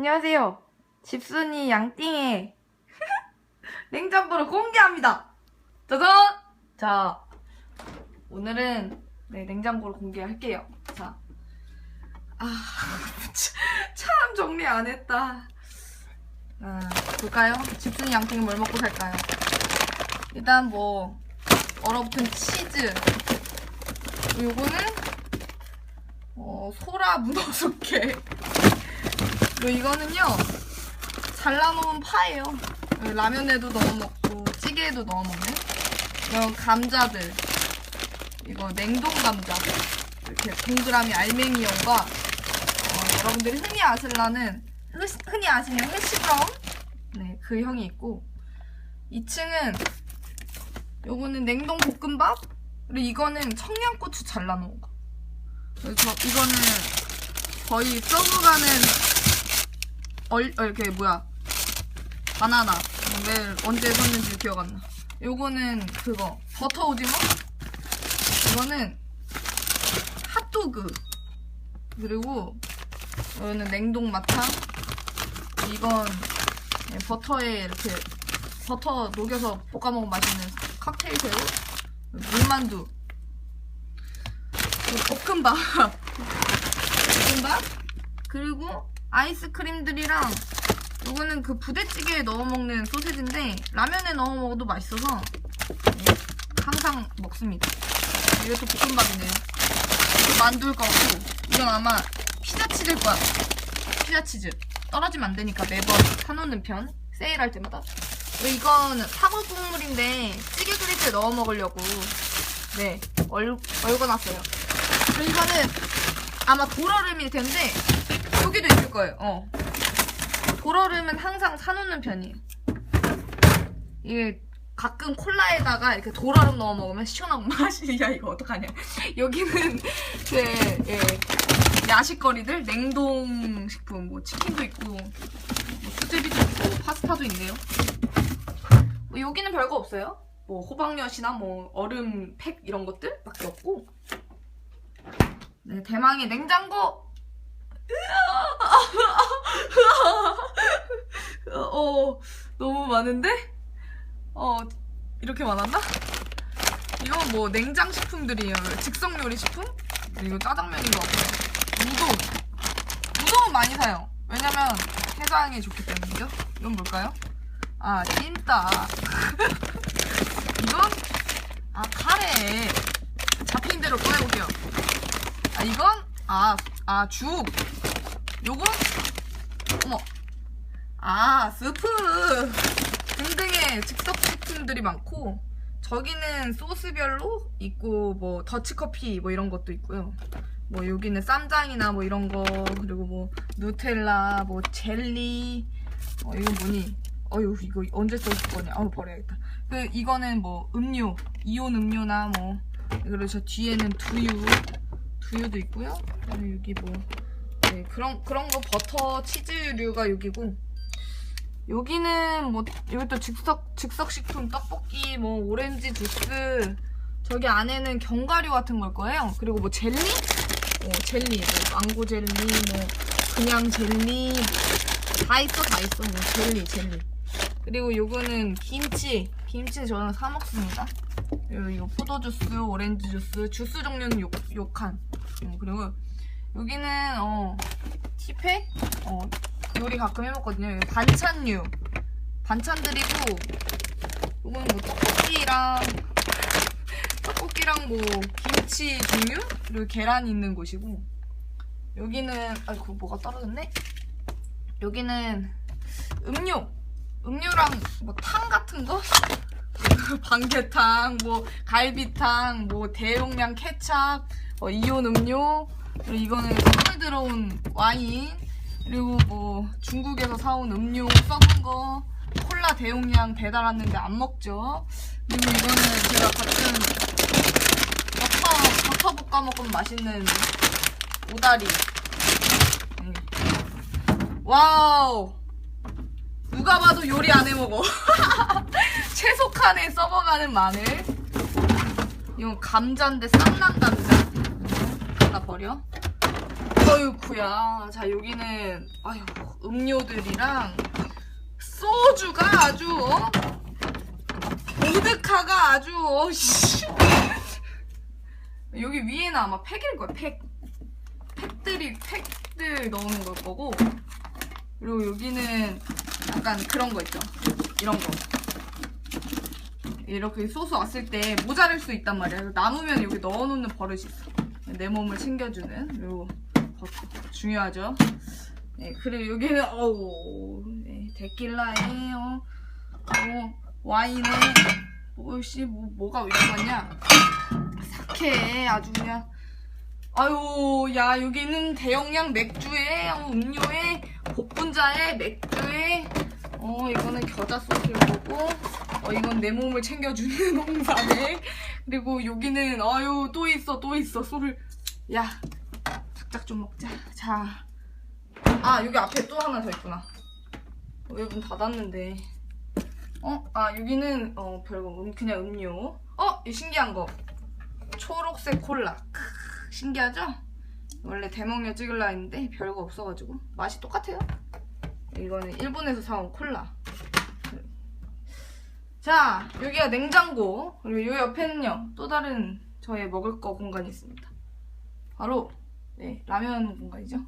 안녕하세요. 집순이 양띵의 냉장고를 공개합니다. 짜잔! 자, 오늘은 네, 냉장고를 공개할게요. 자, 아, 참 정리 안 했다. 아, 볼까요? 집순이 양띵이 뭘 먹고 살까요? 일단 뭐 얼어붙은 치즈. 요거는 어, 소라 문어 숙회. 그리고 이거는요 잘라놓은 파예요. 라면에도 넣어 먹고 찌개에도 넣어 먹는 이런 감자들. 이거 냉동 감자. 이렇게 동그라미 알맹이형과 어, 여러분들이 흔히 아실라는 흔- 흔히 아시는 해시브라운 네, 그 형이 있고 2층은 요거는 냉동 볶음밥 그리고 이거는 청양고추 잘라놓은 거. 그래서 이거는 거의 썩어가는 얼, 어, 이렇게 뭐야 바나나 왜 언제 샀는지 기억 안 나. 요거는 그거 버터 오징어. 이거는 핫도그. 그리고 이거는 냉동 마탕. 이건 네, 버터에 이렇게 버터 녹여서 볶아 먹으면 맛있는 칵테일 새우. 물만두. 그리고 볶음밥. 볶음밥. 그리고 아이스크림들이랑 요거는 그 부대찌개에 넣어 먹는 소세지인데 라면에 넣어 먹어도 맛있어서 네, 항상 먹습니다. 이것도 볶음밥이네요. 이거 만두일 것 같고 이건 아마 피자치즈일 거야. 피자치즈. 떨어지면 안 되니까 매번 사놓는 편. 세일할 때마다. 이건 사골 국물인데 찌개 끓일 때 넣어 먹으려고 네 얼, 얼거놨어요. 그리고 이거는 아마 돌얼음일 텐데 여기도 있을 거예요. 어. 돌얼음은 항상 사놓는 편이에요. 이게 가끔 콜라에다가 이렇게 돌얼음 넣어 먹으면 시원하고 맛이 야 이거 어떡하냐. 여기는 제 예, 야식거리들 냉동 식품 뭐 치킨도 있고 뭐 수제비도 있고 파스타도 있네요. 뭐 여기는 별거 없어요. 뭐 호박엿이나 뭐 얼음 팩 이런 것들밖에 없고. 네 대망의 냉장고. 어, 너무 많은데? 어, 이렇게 많았나? 이건 뭐 냉장 식품들이에요. 즉석 요리 식품? 이거 짜장면인 것 같고요. 우동. 우동은 많이 사요. 왜냐면 해장에 좋기 때문이죠. 이건 뭘까요? 아, 찐따. 이건? 아, 카레. 잡힌 대로 꺼내볼게요. 아, 이건? 아, 아, 죽. 요건? 어머. 아, 스프 등등의 즉석 식품들이 많고 저기는 소스별로 있고 뭐 더치커피 뭐 이런 것도 있고요. 뭐 여기는 쌈장이나 뭐 이런 거 그리고 뭐 누텔라 뭐 젤리 어 이건 뭐니? 어휴 이거 언제 써줄 거냐? 어우 버려야겠다. 그 이거는 뭐 음료 이온 음료나 뭐 그리고 저 뒤에는 두유 두유도 있고요. 그다음에 여기 뭐 네, 그런 그런 거 버터 치즈류가 여기고 여기는 뭐 이것도 즉석 즉석 식품 떡볶이 뭐 오렌지 주스 저기 안에는 견과류 같은 걸 거예요. 그리고 뭐 젤리? 어, 젤리, 뭐 망고 젤리, 뭐 그냥 젤리 다 있어 다 있어 뭐 젤리 젤리. 그리고 요거는 김치 김치 저는 사 먹습니다. 이거 포도 주스, 오렌지 주스, 주스 종류는 요, 요 칸. 어, 그리고 여기는 어 티팩 어 요리 가끔 해먹거든요. 반찬류. 반찬들이고 이건 뭐 떡볶이랑 떡볶이랑 뭐 김치 종류? 그리고 계란 있는 곳이고 여기는 아이고 뭐가 떨어졌네. 여기는 음료. 음료랑 뭐 탕 같은 거? 방개탕 뭐 갈비탕 뭐 대용량 케찹 어, 이온 음료 그리고 이거는 선물 들어온 와인 그리고 뭐 중국에서 사온 음료 썩은 거 콜라 대용량 배달 왔는데 안 먹죠. 그리고 이거는 제가 가끔 버터 버터 볶아 먹으면 맛있는 오다리. 음. 와우! 누가 봐도 요리 안 해 먹어. 채소 칸에 썩어가는 마늘. 이건 감자인데 쌍난 감자 갖다 버려 어이구야. 자, 여기는, 아유, 음료들이랑 소주가 아주, 어? 보드카가 아주, 어, 씨. 여기 위에는 아마 팩일 거야, 팩. 팩들이, 팩들 넣는 걸 거고. 그리고 여기는 약간 그런 거 있죠. 이런 거. 이렇게 소스 왔을 때 모자랄 수 있단 말이야. 남으면 여기 넣어놓는 버릇이 있어. 내 몸을 챙겨주는 요 버터 중요하죠. 네, 그리고 여기는 어우 네, 데킬라에 어, 어, 와인에 뭐씨 뭐, 뭐가 왜 들어갔냐? 사케 아주 그냥 아유 야 여기는 대용량 맥주에 어, 음료에 복분자에 맥주에 어 이거는 겨자 소스일 거고 어 이건 내 몸을 챙겨주는 홍삼에. 그리고 여기는 아유 또 있어 또 있어. 술을 야 작작 좀 먹자. 자 아 여기 앞에 또 하나 더 있구나. 어, 문 닫았는데. 어 아 여기는 어 별거 음, 그냥 음료. 어 이 신기한 거. 초록색 콜라. 크, 신기하죠? 원래 대먹녀 찍을라 했는데 별거 없어가지고. 맛이 똑같아요? 이거는 일본에서 사온 콜라 자 여기가 냉장고. 그리고 이 옆에는요 또 다른 저의 먹을 거 공간이 있습니다. 바로 네, 라면 공간이죠.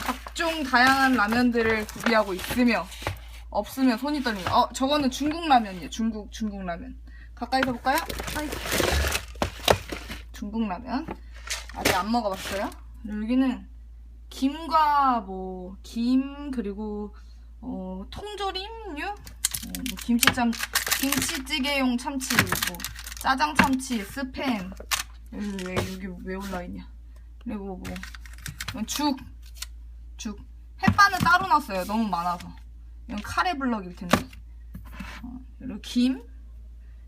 각종 다양한 라면들을 구비하고 있으며 없으면 손이 떨립니다. 어 저거는 중국 라면이에요. 중국 중국 라면. 가까이서 볼까요? 아이고. 중국 라면. 아직 안 먹어봤어요. 여기는 김과 뭐 김 그리고 어, 통조림류? 어, 뭐 김치짬 김치찌개용 참치 뭐 짜장 참치 스팸. 여기 왜 여기 왜 올라 있냐 그리고 뭐 뭐죽죽. 햇반은 따로 놨어요. 너무 많아서. 이건 카레 블럭일 텐데. 어, 그리고 김.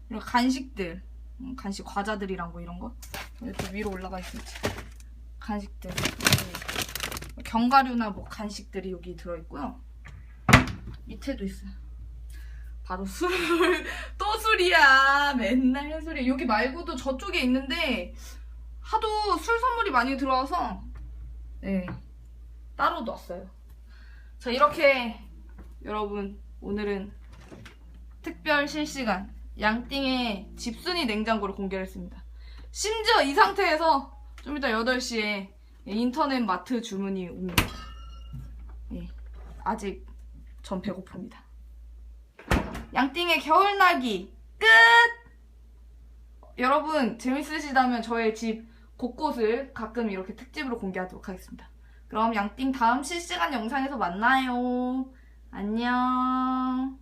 그리고 간식들. 음, 간식 과자들이랑 뭐 이런 거? 이렇게 위로 올라가 있을지. 간식들. 견과류나 뭐 간식들이 여기 들어있고요. 밑에도 있어요. 바로 술, 또 술이야. 맨날 술이야. 여기 말고도 저쪽에 있는데 하도 술 선물이 많이 들어와서 네 따로 놨어요. 자 이렇게 여러분 오늘은 특별 실시간 양띵의 집순이 냉장고를 공개했습니다. 심지어 이 상태에서 좀 이따 8시에 인터넷 마트 주문이 옵니다. 예, 아직 전 배고픕니다. 양띵의 겨울나기 끝! 여러분 재밌으시다면 저의 집 곳곳을 가끔 이렇게 특집으로 공개하도록 하겠습니다. 그럼 양띵 다음 실시간 영상에서 만나요. 안녕.